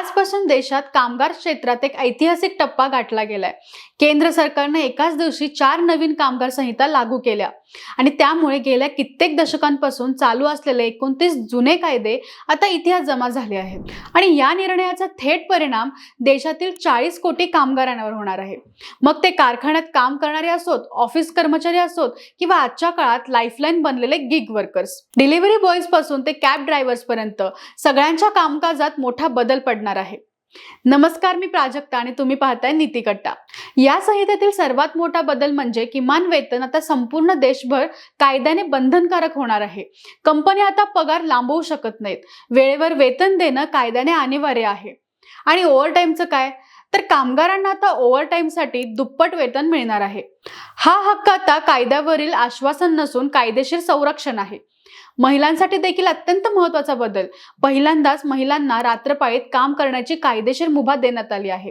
आजपासून देशात कामगार क्षेत्रात एक ऐतिहासिक टप्पा गाठला गेलाय. केंद्र सरकारने एकाच दिवशी चार नवीन कामगार संहिता लागू केल्या. आणि त्यामुळे गेल्या कित्येक दशकांपासून चालू असलेले एकोणतीस जुने कायदे आता इतिहास जमा झाले आहेत. आणि या निर्णयाचा थेट परिणाम देशातील चाळीस कोटी कामगारांवर होणार आहे. मग ते कारखान्यात काम करणारे असोत ऑफिस कर्मचारी असोत किंवा आजच्या काळात लाईफलाईन बनलेले गिग वर्कर्स डिलिव्हरी बॉयजपासून ते कॅब ड्रायव्हर्स पर्यंत सगळ्यांच्या कामकाजात मोठा बदल पडणार आहे. नमस्कार मी प्राजक्ता आणि तुम्ही पाहताय नीतिकट्टा. या संहितेतील सर्वात मोठा बदल म्हणजे किमान वेतन आता संपूर्ण देशभर कायद्याने बंधनकारक होणार आहे. कंपन्या आता पगार लांबवू शकत नाहीत. वेळेवर वेतन देणं कायद्याने अनिवार्य आहे. आणि ओव्हरटाईमचं काय? तर कामगारांना आता ओव्हरटाईमसाठी दुप्पट वेतन मिळणार आहे. हा हक्क आता कायद्यावरील आश्वासन नसून कायदेशीर संरक्षण आहे. महिलांसाठी देखील अत्यंत महत्त्वाचा बदल. पहिल्यांदाच महिलांना रात्रपाळीत काम करण्याची कायदेशीर मुभा देण्यात आली आहे.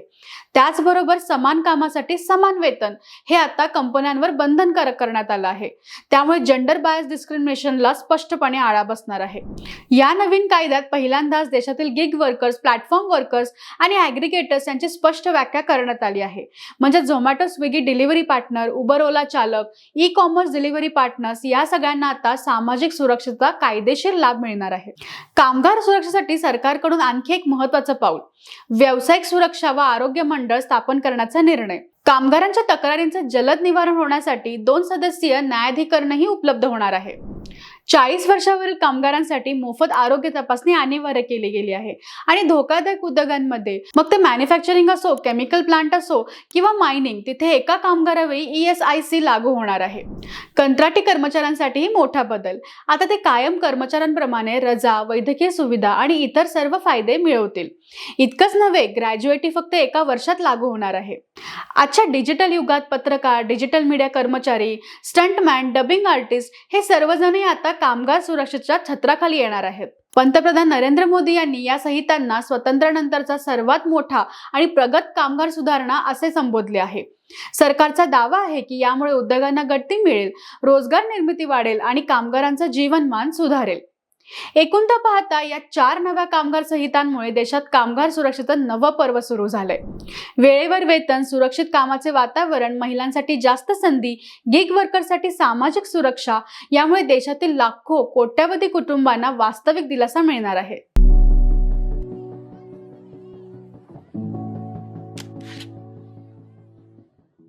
त्याचबरोबर समान कामासाठी समान वेतन हे आता कंपन्यांवर बंधनकारक करण्यात आलं आहे. त्यामुळे जेंडर बायस डिस्क्रिमिनेशनला स्पष्टपणे आळा बसणार आहे. या नवीन कायद्यात पहिल्यांदाच देशातील गिग वर्कर्स प्लॅटफॉर्म वर्कर्स आणि ॲग्रिगेटर्स यांची स्पष्ट व्याख्या करण्यात आली आहे. म्हणजे Zomato Swiggy delivery partner Uber Ola चालक ई कॉमर्स डिलिव्हरी पार्टनर्स या सगळ्यांना आता सामाजिक सुरक्षेचा कायदेशीर लाभ मिळणार आहे. कामगार सुरक्षेसाठी सरकारकडून आणखी एक महत्वाचं पाऊल. व्यावसायिक सुरक्षा व आरोग्य मंडळ स्थापन करण्याचा निर्णय. कामगारांच्या तक्रारींचं जलद निवारण होण्यासाठी दोन सदस्यीय न्यायाधिकरणही उपलब्ध होणार आहे. चाळीस वर्षावरील कामगारांसाठी मोफत आरोग्य तपासणी अनिवार्य केली गेली आहे. आणि धोकादायक उद्योगांमध्ये मग ते मॅन्युफॅक्चरिंग असो केमिकल प्लांट असो किंवा मायनिंग तिथे एका कामगारावेळी ई एस आय सी लागू होणार आहे. कंत्राटी कर्मचाऱ्यांसाठीही मोठा बदल. आता ते कायम कर्मचाऱ्यांप्रमाणे रजा वैद्यकीय सुविधा आणि इतर सर्व फायदे मिळवतील. इतकंच नव्हे ग्रॅज्युएटी फक्त एका वर्षात लागू होणार आहे. आजच्या डिजिटल युगात पत्रकार डिजिटल मीडिया कर्मचारी स्टंटमॅन डबिंग आर्टिस्ट हे सर्वजणही आता कामगार सुरक्षेच्या छत्राखाली येणार आहेत. पंतप्रधान नरेंद्र मोदी यांनी या संहितांना स्वातंत्र्यानंतरचा सर्वात मोठा आणि प्रगत कामगार सुधारणा असे संबोधले आहे. सरकारचा दावा आहे की यामुळे उद्योगांना गती मिळेल रोजगार निर्मिती वाढेल आणि कामगारांचं जीवनमान सुधारेल. एकूणता पाहता या चार नव्या कामगार संहितांमुळे देशात कामगार सुरक्षेचं नवं पर्व सुरू झालंय. वेळेवर वेतन सुरक्षित कामाचे वातावरण महिलांसाठी जास्त संधी गिग वर्करसाठी सामाजिक सुरक्षा यामुळे देशातील लाखो कोट्यावधी कुटुंबांना वास्तविक दिलासा मिळणार आहे.